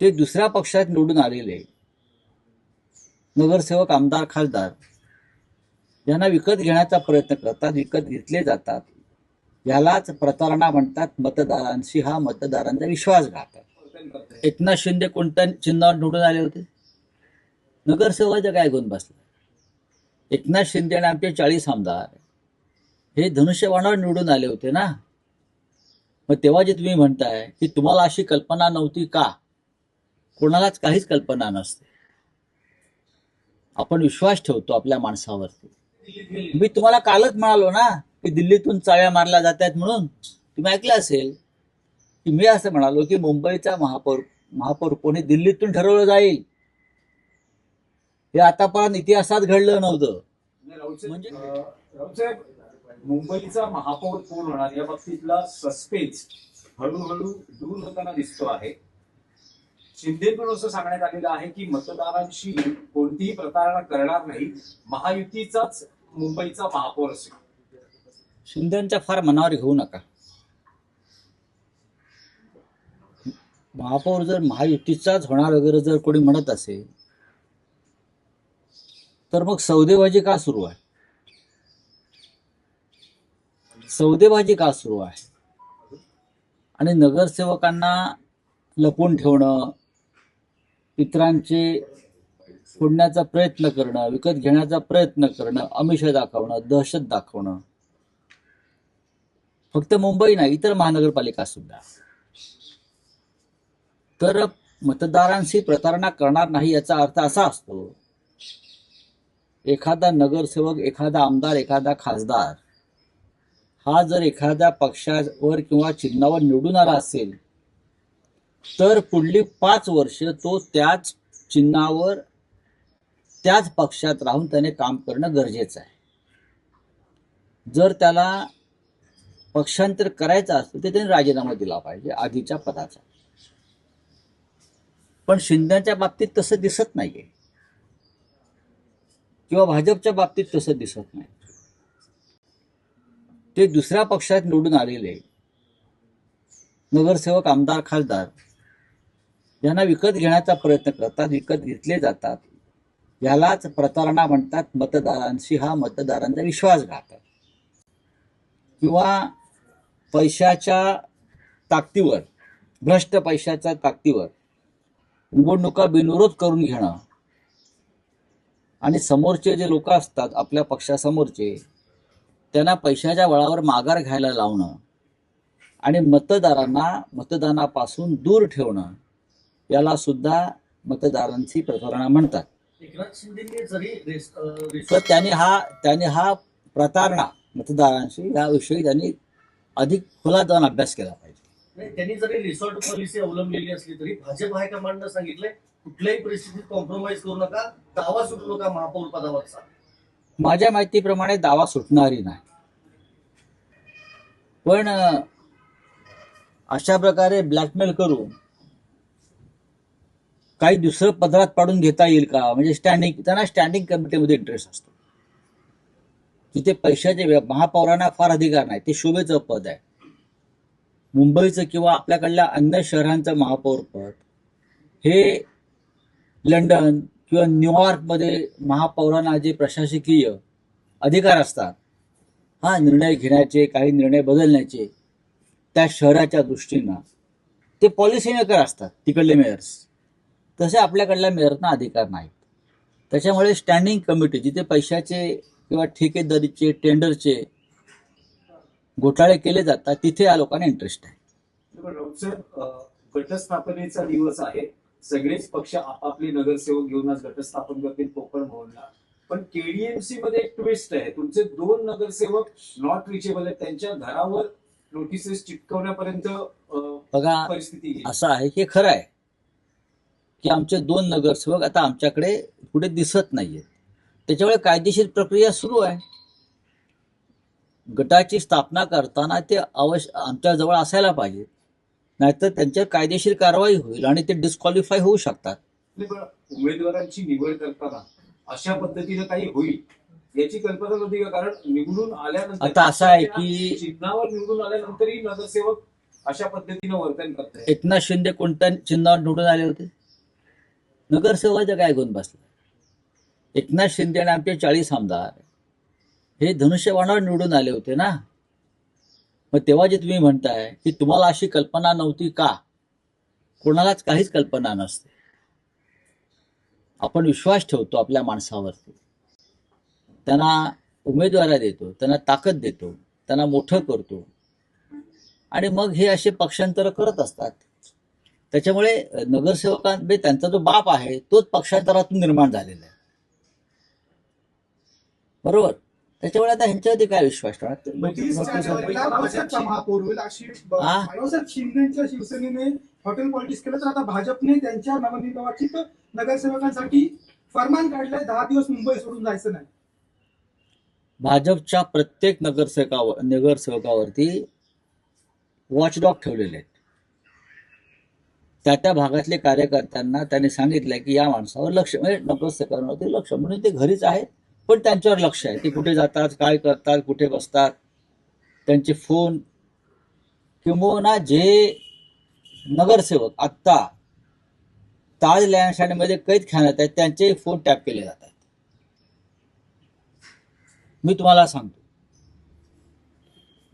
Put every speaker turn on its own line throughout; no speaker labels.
ते दुसऱ्या पक्षात निवडून आलेले नगरसेवक आमदार खासदार यांना विकत घेण्याचा प्रयत्न करतात विकत घेतले जातात. यालाच प्रतारणा म्हणतात. मतदारांशी हा मतदारांचा विश्वासघात एकनाथ शिंदे कोणत्या चिन्हावर निवडून आले होते? नगरसेवकाच्या काय गुण बसला? एकनाथ शिंदे आणि आमचे चाळीस आमदार हे धनुष्यबाणावर निवडून आले होते ना? मग तेव्हा जे तुम्ही म्हणताय की तुम्हाला अशी कल्पना नव्हती का? कोणालाच काहीच कल्पना नसते. आपण विश्वास ठेवतो आपल्या माणसावरती. मी तुम्हाला कालच म्हणालो ना की दिल्लीतून चाव्या मारल्या जातात म्हणून तुम्ही ऐकलं असेल? की मी असं म्हणालो की मुंबईचा महापौर महापौर कोणी दिल्लीतून ठरवलं जाईल? हे आतापर्यंत इतिहासात घडलं नव्हतं.
म्हणजे? मुंबईचा महापौर कोण होणार या बाबतीतला सस्पेन्स हळूहळू दूर होताना दिसतो आहे. शिंदेकडून असं सांगण्यात आलेलं आहे की मतदारांशी कोणतीही प्रतारणा करणार नाही. महायुतीचाच मुंबईचा महापौर असेल.
शिंदेच्या फार मनावर घेऊ नका. महापौर जर महायुतीचाच होणार वगैरे जर कोणी म्हणत असेल तर मग सौदेबाजी का सुरू आहे? सौदेबाजी का सुरू आहे? आणि नगरसेवकांना लपून ठेवणं इतरांचे फोडण्याचा प्रयत्न करणं विकत घेण्याचा प्रयत्न करणं अमिष दाखवणं दहशत दाखवणं. फक्त मुंबई नाही इतर महानगरपालिका सुद्धा. तर मतदारांशी प्रतारणा करणार नाही याचा अर्थ असा असतो एखादा नगरसेवक एखादा आमदार एखादा खासदार हा जर एखाद्या पक्षावर किंवा चिन्हावर निवडून आला असेल तर पुढली पाच वर्ष तो त्याच चिन्हावर त्याच पक्षात राहून त्याने काम करणं गरजेचं आहे. जर त्याला पक्षांतर करायचं असेल तर त्याने राजीनामा दिला पाहिजे आधीच्या पदाचा. पण शिंदेच्या बाबतीत तसं दिसत नाहीये. किंवा भाजपच्या बाबतीत तसं दिसत नाही. ते दुसऱ्या पक्षात निवडून आलेले नगरसेवक आमदार खासदार ज्यांना विकत घेण्याचा प्रयत्न करतात विकत घेतले जातात यालाच प्रतारणा म्हणतात मतदारांशी. हा मतदारांचा विश्वासघात आहे किंवा पैशाच्या ताकदीवर भ्रष्ट पैशाच्या ताकदीवर निवडणुका बिनविरोध करून घेणं आणि समोरचे जे लोक असतात आपल्या पक्षासमोरचे त्यांना पैशाच्या बळावर माघार घ्यायला लावणं आणि मतदारांना मतदानापासून दूर ठेवणं याला सुद्धा मतदारांची प्रतारणा म्हणतात. तर त्यांनी हा त्यांनी हा प्रतारणा मतदारांशी याविषयी त्यांनी अधिक खुला जाऊन अभ्यास केला पाहिजे.
त्यांनी जरी रिसॉर्ट पॉलिसी अवलंबलेली असली तरी भाजप हायकमांडनं सांगितलंय कुठल्याही परिस्थितीत कॉम्प्रोमाइज करू नका दावा सुटू नका महापौर पदावरचा.
माझ्या माहितीप्रमाणे दावा सुटणारी नाही. पण अशा प्रकारे ब्लॅकमेल करून काही दुसरं पदरात पाडून घेता येईल का? म्हणजे स्टँडिंग त्यांना स्टँडिंग कमिटीमध्ये इंटरेस्ट असतो. तिथे पैशाचे महापौरांना फार अधिकार नाही. ते शोभेचं पद आहे. मुंबईचं किंवा आपल्याकडल्या अन्य शहरांचं महापौर पद हे लंडन किंवा न्यूयॉर्कमध्ये महापौरांना जे प्रशासकीय अधिकार असतात हा निर्णय घेण्याचे काही निर्णय बदलण्याचे त्या शहराच्या दृष्टीनं ते पॉलिसी मेकर असतात तिकडले मेयर्स तसे आपल्याकडल्या मेयरना अधिकार नाहीत. त्याच्यामुळे स्टँडिंग कमिटी जिथे पैशाचे किंवा ठेकेदारीचे टेंडरचे घोटाळे केले जातात तिथे या लोकांना इंटरेस्ट आहे.
गटस्थापनेचा दिवस आहे. सगळेच पक्ष आपापले नगरसेवक घेऊन आज गटस्थापन करतील कोकण भवनला. पण केडीएमसी मध्ये एक ट्विस्ट आहे. तुमचे दोन नगरसेवक नॉट रिचेबल आहेत. त्यांच्या घरावर नोटिसेस चिटकवण्यापर्यंत
बघा
परिस्थिती.
असं आहे हे खरं आहे. की आमचे दोन नगरसेवक आता आमच्याकडे पुढे दिसत नाहीयेत. त्याच्यामुळे कायदेशीर प्रक्रिया सुरू आहे. गटाची स्थापना करताना ते अवश्य आमच्याजवळ असायला पाहिजे. नाहीतर त्यांच्यावर कायदेशीर कारवाई होईल आणि ते डिस्क्वालिफाय होऊ शकतात.
उमेदवारांची निवड करताना अशा पद्धतीनं काही होईल याची कल्पना नव्हती का? कारण निवडून आल्यानंतर
आता असं आहे की-
चिन्हावर निवडून आल्यानंतरही नगरसेवक अशा पद्धतीनं वर्तन करताय
एकनाथ शिंदे कोणत्या चिन्हावर निवडून आले होते? नगरसेवकाचा काय गुण बसला? एकनाथ शिंदे आणि आमचे चाळीस आमदार. हे धनुष्यबाणावर निवडून आले होते ना? मग तेव्हा जे तुम्ही म्हणताय की तुम्हाला अशी कल्पना नव्हती का? कोणालाच काहीच कल्पना नसते. आपण विश्वास ठेवतो आपल्या माणसावरती. त्यांना उमेदवारा देतो त्यांना ताकद देतो त्यांना मोठं करतो. आणि मग हे असे पक्षांतर करत असतात. त्याच्यामुळे नगरसेवकां म्हणजे त्यांचा जो बाप आहे तोच पक्षांतरातून निर्माण झालेला आहे. बरोबर? त्याच्यामुळे आता ह्यांच्यावरती काय विश्वास ठेवणार? हा?
शिवसेनेने हॉटेल पॉलिटिक्स केलं तर आता भाजपने त्यांच्या नवनिर्वाचित नगरसेवकांसाठी फरमान काढलंय. दहा दिवस मुंबई सोडून जायचं नाही.
भाजपच्या प्रत्येक नगरसेवकावर नगरसेवकावरती वॉचडॉग ठेवलेले आहेत. त्या त्या भागातले कार्यकर्त्यांना त्यांनी सांगितलंय की या माणसावर लक्ष म्हणजे नगरसेवकांवरती लक्ष. म्हणून ते घरीच आहेत पण त्यांच्यावर लक्ष आहे. ते कुठे जातात काय करतात कुठे बसतात. त्यांचे फोन किंबहुना जे नगरसेवक आत्ता ताज लँडशाईनमध्ये कैद खाण्यात आहेत त्यांचे फोन टॅप केले जात आहेत. मी तुम्हाला सांगतो.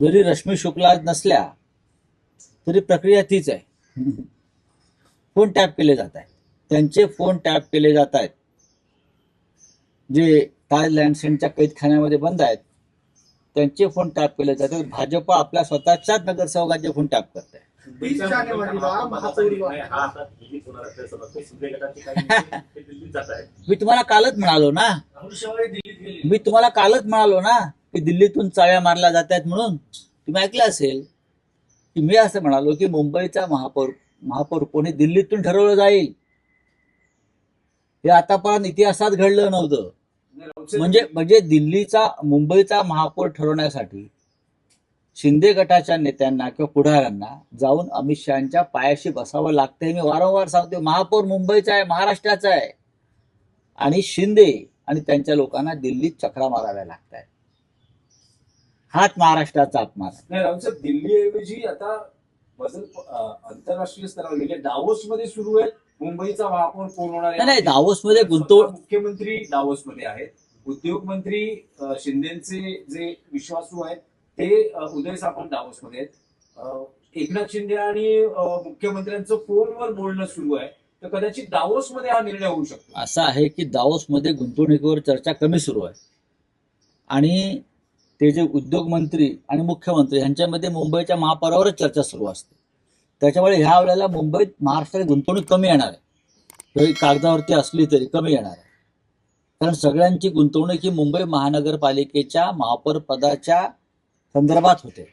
जरी रश्मी शुक्ला नसल्या तरी प्रक्रिया तीच आहे. फोन टॅप केले जात आहेत. त्यांचे फोन टॅप केले जात आहेत. जे ताज लँडसेंटच्या कैदखान्यामध्ये बंद आहेत त्यांचे फोन टॅप केले जातात भाजप आपल्या स्वतःच्याच नगरसेवकांचे फोन टॅप करत आहे. मी तुम्हाला कालच म्हणालो ना. मी तुम्हाला कालच म्हणालो ना की दिल्लीतून चाव्या मारल्या जात आहेत म्हणून. तुम्ही ऐकलं असेल की मी असं म्हणालो की मुंबईचा महापौर महापौर कोणी दिल्लीतून ठरवलं जाईल. हे आतापर्यंत इतिहासात घडलं नव्हतं. म्हणजे म्हणजे दिल्लीचा मुंबईचा महापौर ठरवण्यासाठी शिंदे गटाच्या नेत्यांना किंवा पुढाऱ्यांना जाऊन अमित शहाच्या पायाशी बसावं लागतंय. मी वारंवार सांगतो महापौर मुंबईचा आहे महाराष्ट्राचा आहे. आणि शिंदे आणि त्यांच्या लोकांना दिल्लीत चक्रा माराव्या लागत आहेत हाच महाराष्ट्राचा अपमान
दिल्लीऐवजी आता आंतरराष्ट्रीय स्तरावर म्हणजे डावोस मध्ये सुरू आहे. मुंबईचा महापौर कोण होणार
नाही, नाही दावोसमध्ये गुंतवणूक
मुख्यमंत्री डावोस मध्ये आहेत. उद्योग मंत्री शिंदेचे जे विश्वासू आहेत ते उदय सामंत डावोस मध्ये आहेत एकनाथ शिंदे आणि मुख्यमंत्र्यांचं फोनवर बोलणं सुरू आहे. तर कदाचित डावोस मध्ये हा निर्णय होऊ शकतो.
असं आहे की दावोसमध्ये गुंतवणुकीवर चर्चा कमी सुरू आहे. आणि ते जे उद्योग मंत्री आणि मुख्यमंत्री यांच्यामध्ये मुंबईच्या महापौरावरच चर्चा सुरू असते. त्याच्यामुळे ह्या वेळेला मुंबईत महाराष्ट्रात गुंतवणूक कमी येणार आहे. जरी कागदावरती असली तरी कमी येणार आहे. कारण सगळ्यांची गुंतवणूक ही मुंबई महानगरपालिकेच्या महापौर पदाच्या संदर्भात होते.